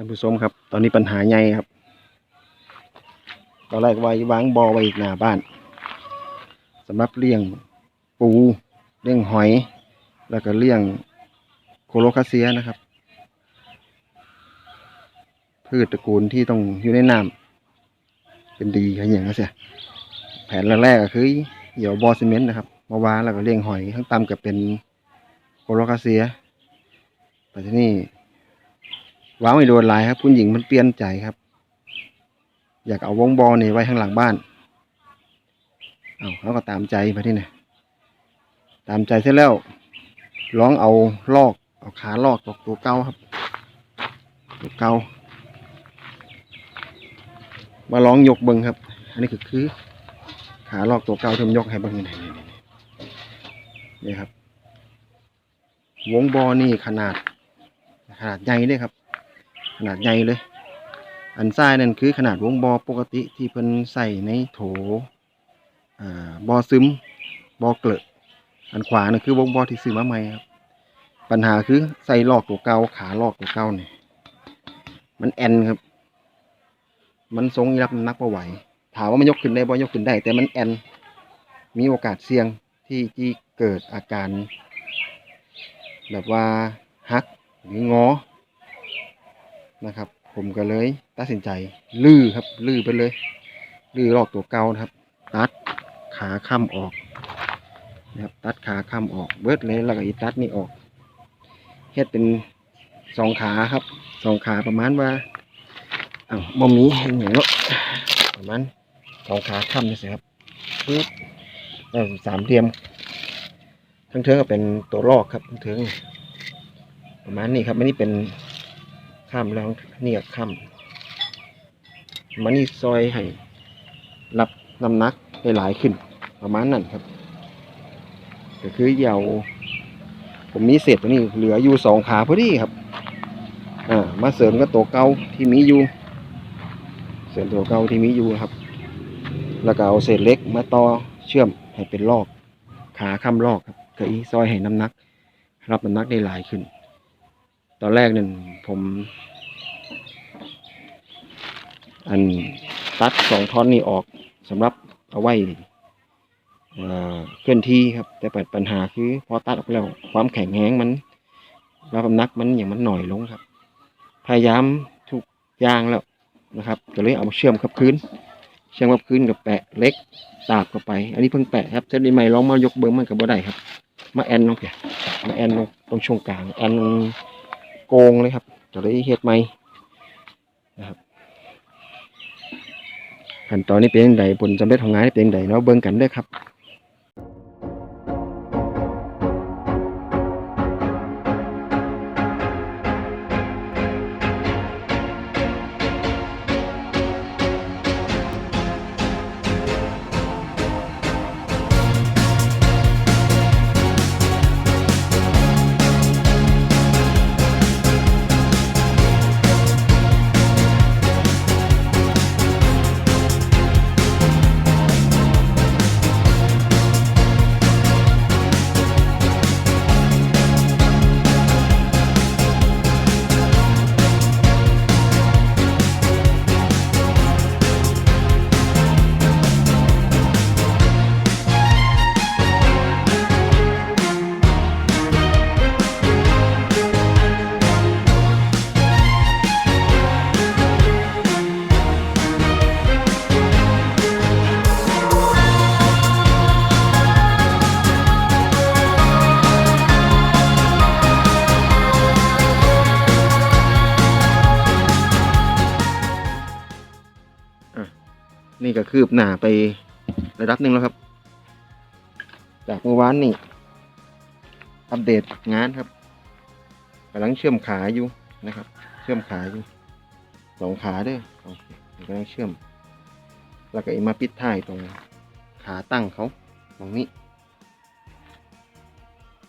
ท่านผู้ชมครับ ตอนนี้ปัญหาใหญ่ครับตอนแรกไว่าจะวางบอไว้อีกหน้าบ้านสำหรับเลี้ยงปูเลี้ยงหอย แล้วก็เลี้ยงโคโลคาเซียนะครับ พืชตระกูลที่ต้องอยู่ในน้ำเป็นดีครับอย่างนั้นเสียแผนแรกๆก็คือเดี๋ยวบอซีเมนต์นะครับมาวางแล้วก็เลี้ยงหอยข้างต่ำก็เป็นโคโลคาเซียแต่ที่นี่ วางไม่โดนหลายครับ คุณหญิงมันเปลี่ยนใจครับ อยากเอาวงบอลนี่ไว้ข้างหลังบ้าน เอาเขาก็ตามใจไปที่นี่ตามใจเสร็จแล้วร้องเอาลอกเอาขาลอกตกตัวเก่าครับตัวเก่ามาลองยกเบิงครับ อันนี้คือคือ ขาลอกตัวเก่าที่ผมยกให้เบิงนี่นี่นี่นี่ครับ วงบอนี่ขนาด ขนาดใหญ่เลยครับ ขนาดใหญ่เลย อันซ้ายนั่นคือขนาดวงบอปกติที่เพิ่นใส่ในโถอ่าบอซึมบอเกลอะอันขวานั่นคือวงบอที่ซื้อมาใหม่ครับปัญหาคือใส่ลอกตัวเก่าขาลอกตัวเก่าเนี่ยมันแอนครับ มันทรงรับนักบ่ไหวถามว่ามันยกขึ้นได้บ่ยกขึ้นได้ แต่มันแอนมีโอกาสเสี่ยงที่ที่เกิดอาการ แบบว่าฮักหรืองอ นะครับ ผมก็เลยตัดสินใจลื้อครับลื้อไปเลยลื้อลอกตัวเก่านะครับ ตัดขาค้ำออกนะครับ ตัดขาค้ำออกเบิดเลยแล้วก็อีตัดนี่ออกเฮ็ดเป็นสองขาครับสองขาประมาณว่าอ้าวบ่มีเห็นอย่างเนาะประมาณสองขาค้ำนี่สิครับปึ๊บแล้วสามเหลี่ยมทั้งเทิงก็เป็นตัวลอกครับทั้งเทิงประมาณนี้ครับอันนี้เป็น ข้ามแล้วนี่ก็ข้ามมันนี่ซอยให้รับน้ำหนักได้หลายขึ้น ประมาณนั้นครับ ก็คือเยาวผมมีเศษตัวนี้เหลืออยู่สองขาพอดีครับ อ่า มาเสริมกับตัวเก่าที่มีอยู่ เสริมตัวเก่าที่มีอยู่ครับ แล้วก็เอาเศษเล็กมาต่อเชื่อมให้เป็นลอก ขาค้ำลอกครับก็อีซอยให้น้ำหนัก รับน้ำหนักได้หลายขึ้น ตอนแรกนั่นผม อันตัดสองท่อนนี้ออกสำหรับเอาไว้เคลื่อนที่ครับ แต่เปัญปัญหาคือพอตัดออกแล้วความแข็งแรงมันรับน้ำหนักมันอย่างมันหน่อยลงครับ พยายามทุกอย่างแล้วนะครับก็เลยเอามาเชื่อมกับพื้น เชื่อมกับพื้นกับแปะเล็กตาบเข้าไป อันนี้เพิ่งแปะครับเส้นนี้ใหม่ลองมายกเบิ้งมันกับบ่ได้ครับ มาแอนลงเปียมาแอนลงตรงช่วงกลางแอนลง โกงเลยครับจะได้เฮ็ดไหมนะครับขั้นตอนนี้เป็นยังไงผลสำเร็จของงานเป็นยังไงเนาะเบิ่งกันเด้อครับ นี่ก็คืบหน้าไประดับหนึ่งแล้วครับ จากเมื่อวานนี่อัปเดตงานครับกำลังเชื่อมขาอยู่นะครับ เชื่อมขาอยู่สองขาเด้อโอเคกำลังเชื่อม แล้วก็อีมาปิดท้ายตรงขาตั้งเขาตรงนี้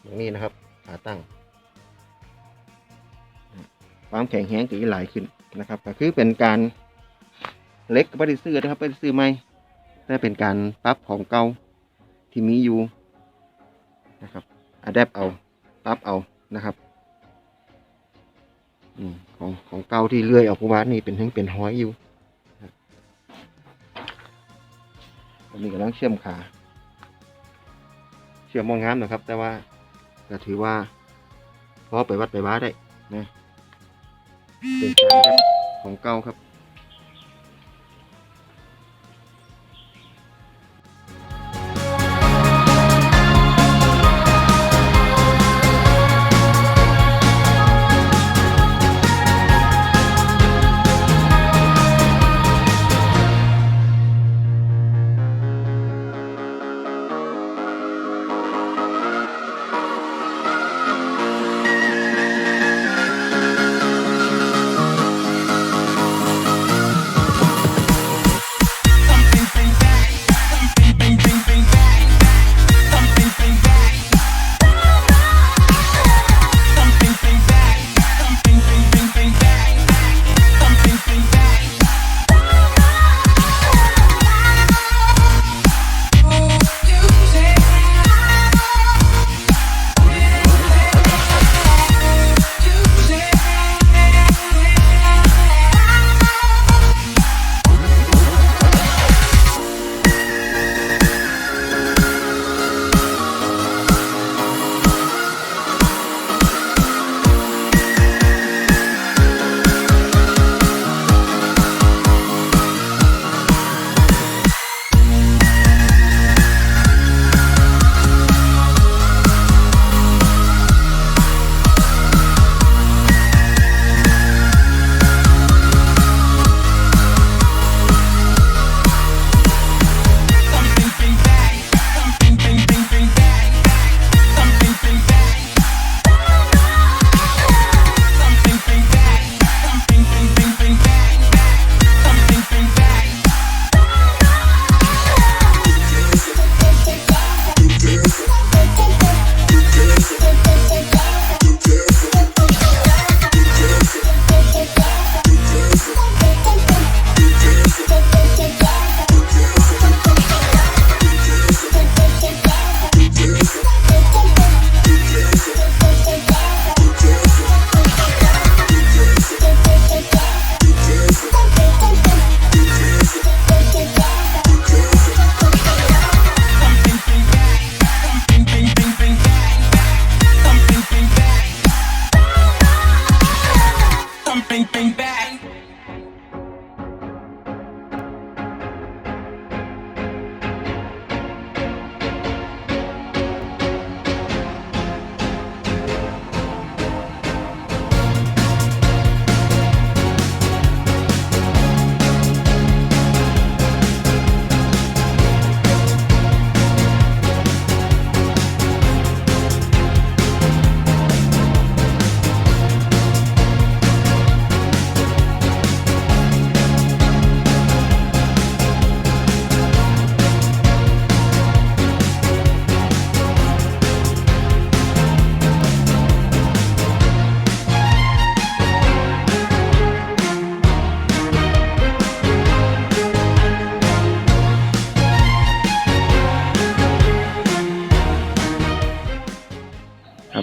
ตรงนี้นะครับ ขาตั้งความแข็งแรงจะหลายขึ้นนะครับ ก็คือเป็นการ เล็กก็ไม่ได้ซื้อนะครับไม่ได้ซื้อใหม่แต่เป็นการปรับของเก่าที่มีอยู่นะครับอัดแอปเอาปรับเอานะครับอืมของของเก่าที่เลื่อยออกผู้ว่านี่เป็นทั้งเป็นห้อยอยู่ครับอันนี้กำลังเชื่อมขา เชื่อมมองงามนะครับ แต่ว่าก็ถือว่าพอไปวัดไปว้าได้นะเป็นจารของเก่าครับ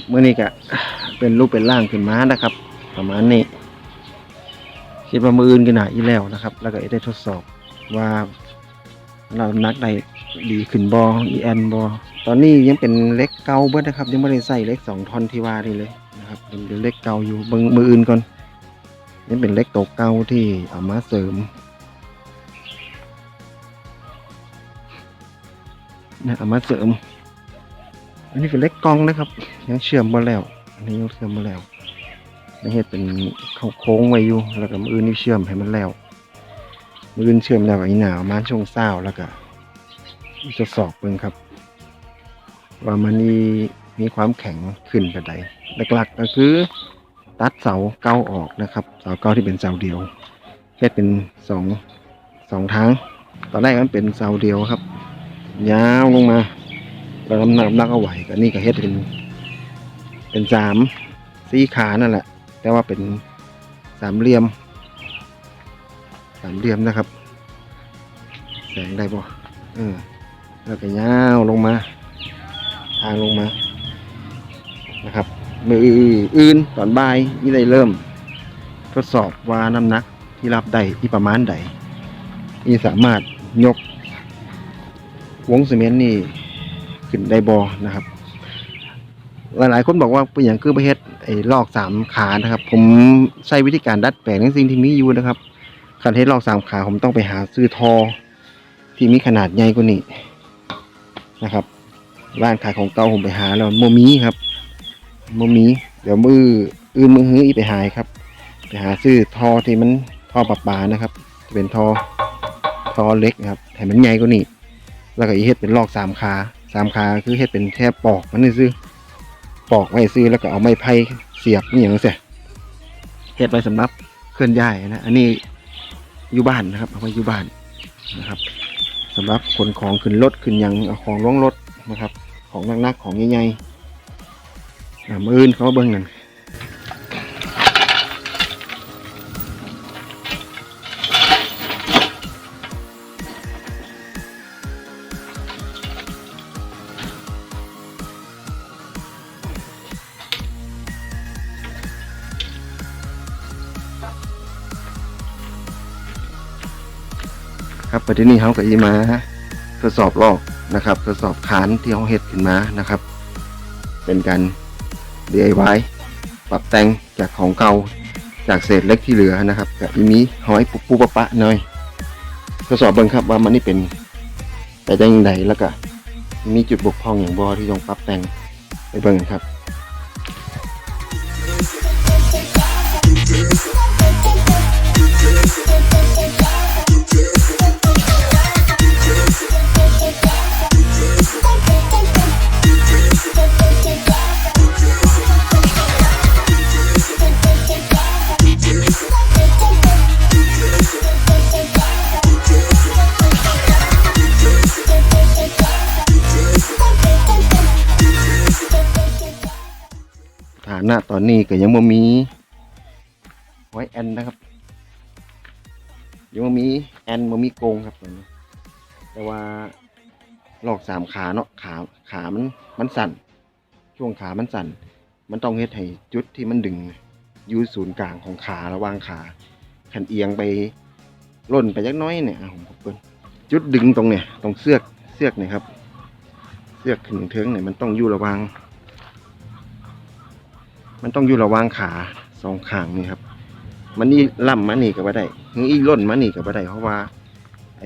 เมื่อนี้ก็เป็นรูปเป็นร่างขึ้นมานะครับ ประมาณนี้คิดว่ามืออื่นกันหนาอีแล้วนะครับ แล้วก็ได้ทดสอบว่าเรานักได้ดีขึ้นบออีแอนบอตอนนี้ยังเป็นเล็กเก่าเบิดนะครับ ยังไม่ได้ใส่เล็กสองทอนที่ว่านี่เลยนะครับยังเป็นเล็กเก่าอยู่เบิงมืออื่นก่อนยังเป็นเล็กตวเก่าที่เอามาเสริมนะเอามาเสริม อันนี้เป็นเล็กกองนะครับ ยังเชื่อมมาแล้ว อันนี้ยังเชื่อมมาแล้วนี่เฮ็ดเป็นเขาโค้งไว้อยู่ แล้วก็มืออื่นนี่เชื่อมให้มันแล้ว มืออื่นเชื่อมแล้วกับอีหนาวมาช่วงเศร้าแล้วก็จะสอบเบิ่งครับ ว่ามันนี่มีความแข็งขึ้นไปใดหลักๆก็คือตัดเสาเก้าออกนะครับ เสาเก้าที่เป็นเสาเดียวเฮ็ดเป็นสองสองทาง ตอนแรกมันเป็นเสาเดียวครับ ยาวลงมา เราน้ำหนักน้ำหนักเอาไหวก็นี่ก็เฮ็ดเป็น เป็นสามสี่ขานั่นแหละ แต่ว่าเป็นสามเหลี่ยม สามเหลี่ยมนะครับ แสงได้บ่เออแล้วก็ยาวลงมา ทางลงมานะครับมืออื่นตอนบ่ายนี่ได้เริ่ม ทดสอบว่าน้ำหนักที่รับได้ที่ประมาณใดนี่สามารถยกวงซีเมนต์นี่ ขึ้นได้บอนะครับ หลายๆคนบอกว่าเป็นอย่างคือประเฮ็ดไอ้ลอกสามขานะครับ ผมใช้วิธีการดัดแปลงในสิ่งที่มีอยู่นะครับการเฮ็ดลอกสามขาผมต้องไปหาซื้อทอ ที่มีขนาดใหญ่กว่านี้นะครับร้านขายของเก่าผมไปหาแล้วโมมีครับโมมี เดี๋ยวมืออื่นมือฮื้ออีไปหายครับ ไปหาซื้อทอที่มันทอปะปานะครับจะเป็นทอทอเล็กนะครับแต่มันใหญ่กว่านี้แล้วก็อีเฮ็ดเป็นลอกสามขา สามขาคือเฮ็ดเป็นแท่ปอกมันนี่ซื้อปอกไว้ซื้อแล้วก็เอาไม้ไผ่เสียบนี่อย่างนี้เสียเฮ็ดไว้สำหรับเคลื่อนย้ายนะ อันนี้อยู่บ้านนะครับเอาไว้อยู่บ้านนะครับสำหรับขนของขึ้นรถขึ้นยังของล่องรถนะครับ ของนักๆของใหญ่ๆมืออื่นเขามาเบิ่งกัน ครับประเด็นนี้เขาก็จะมาทดสอบลอกนะครับทดสอบฐานที่เขาเฮ็ดขึ้นมานะครับ เป็นการ DIY ปรับแต่งจากของเก่าจากเศษเล็กที่เหลือนะครับกับอีมีหอยปุบปุบปะปะหน่อยทดสอบเบิ่งครับว่ามันนี่เป็นไปได้ยังไงแล้วก็มีจุดบกพร่องอย่างบอที่ต้องปรับแต่งไปเบิ่งกันครับ อนนี้ก็ยังบ่มีไว้แอนนะครับ ยังบ่มีแอนบ่มีโกงครับตอนนี้แต่ว่าลอกสามขาเนาะขาขามันมันสั่น ช่วงขามันสั่น มันต้องเฮ็ดให้จุดที่มันดึงอยู่ศูนย์กลางของขาระหว่างขาขันเอียงไปล่นไปยักน้อยเนี่ยผมเปิ้นจุดดึงตรงเนี่ยตรงเสือกเสือกเนี่ยครับ เสือกขึ้นเทิงเนี่ยมันต้องอยู่ระว่าง มันต้องอยู่ระหว่างขาสองข้างนี่ครับ มันนี่ล่ำมานี่กับว่าได้หรืออีล่นมานี่กับว่าได้เพราะว่าไอ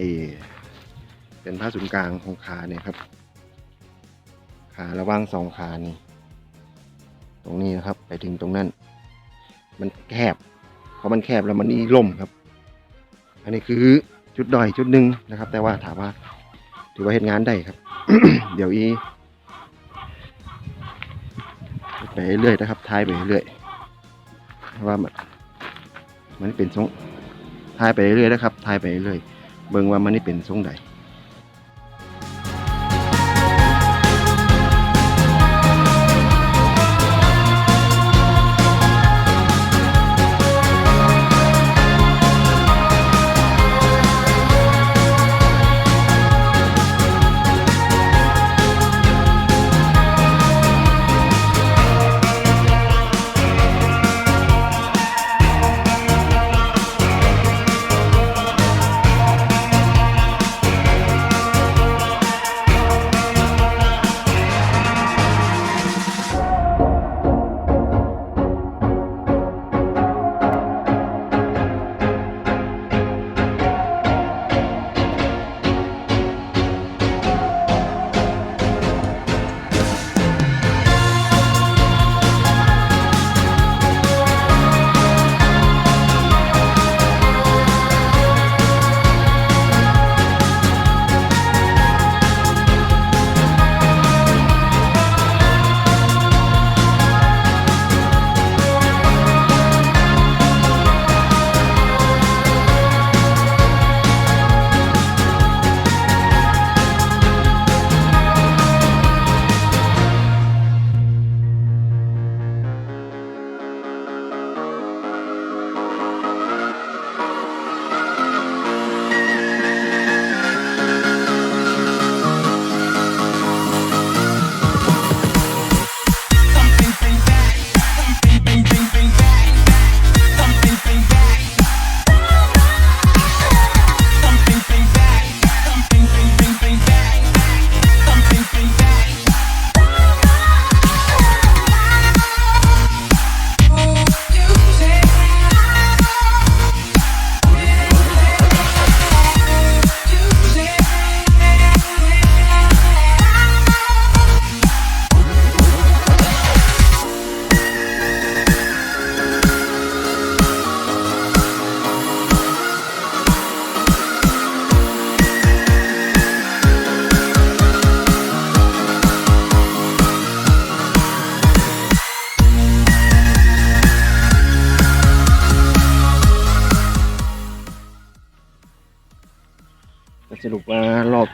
เป็นผ้าศูนย์กลางของขาเนี่ยครับ ขาระหว่างสองขานี่ ตรงนี้นะครับ ไปถึงตรงนั้น มันแคบเพอมันแคบแล้วมันนี่ล่มครับ อันนี้คือจุดด้อยจุดหนึ่งนะครับ แต่ว่าถามว่าถือว่าเห็นงานได้ครับ เดี๋ยวอี เรื่อยๆนะครับทายไปเรื่อยเพราะว่ามันมันเป็นทรงทายไปเรื่อยนะครับทายไปเรื่อยเบิ่งว่ามันนี่เป็นทรงใด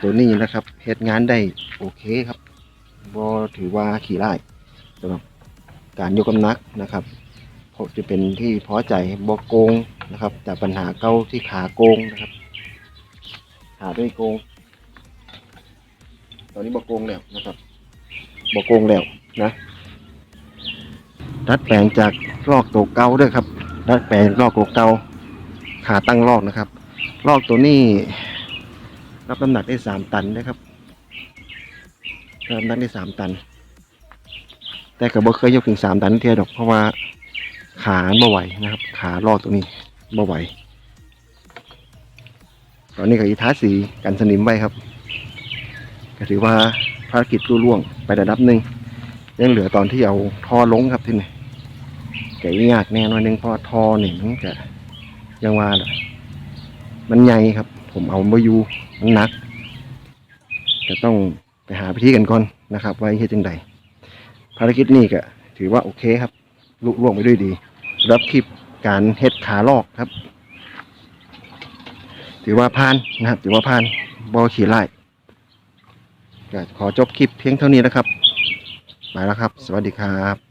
ตัวนี้นะครับเฮ็ดงานได้โอเคครับบ่ถือว่าขี่ไล่สำหรับการยกกำนักนะครับเพราะจะเป็นที่พอใจบ่โกงนะครับจากปัญหาเก้าที่ขาโกงนะครับ ขาด้วยโกง ตอนนี้บ่โกงแล้วนะครับบ่โกงแล้วนะดัดแปลงจากลอกตัวเก่าด้วยครับดัดแปลงลอกตัวเก่าขาตั้งลอกนะครับ ลอกตัวนี้ รับน้ำหนักได้สามตันนะครับรับน้ำหนักได้สามตัน แต่ก็บ่เคยยกถึงสามตันเทียดอกเพราะว่าขาบ่ไหวนะครับ ขาลอกตัวนี้บ่ไหวตอนนี้ก็อีท้าสีกันสนิมไว้ครับ ก็ถือว่าภารกิจรุ่ล่วงไประดับหนึ่งยังเหลือตอนที่เอาท่อลงครับที่นี่แกยากแน่นอนหนึงเพราะท่อนี่มันจะยังว่ามันใหญ่ครับ ผมเอามาอยู่มันหนักจะต้องไปหาพิธีกันก่อนนะครับว่าเฮ็ดจังใดภารกิจนี้ก็ถือว่าโอเคครับลุล่วงไปด้วยดีรับคลิปการเฮ็ดขาลอกครับ ถือว่าผ่านนะครับ ถือว่าผ่านบอขี่ไล่ก็ขอจบคลิปเพียงเท่านี้นะครับไปแล้วครับ สวัสดีครับ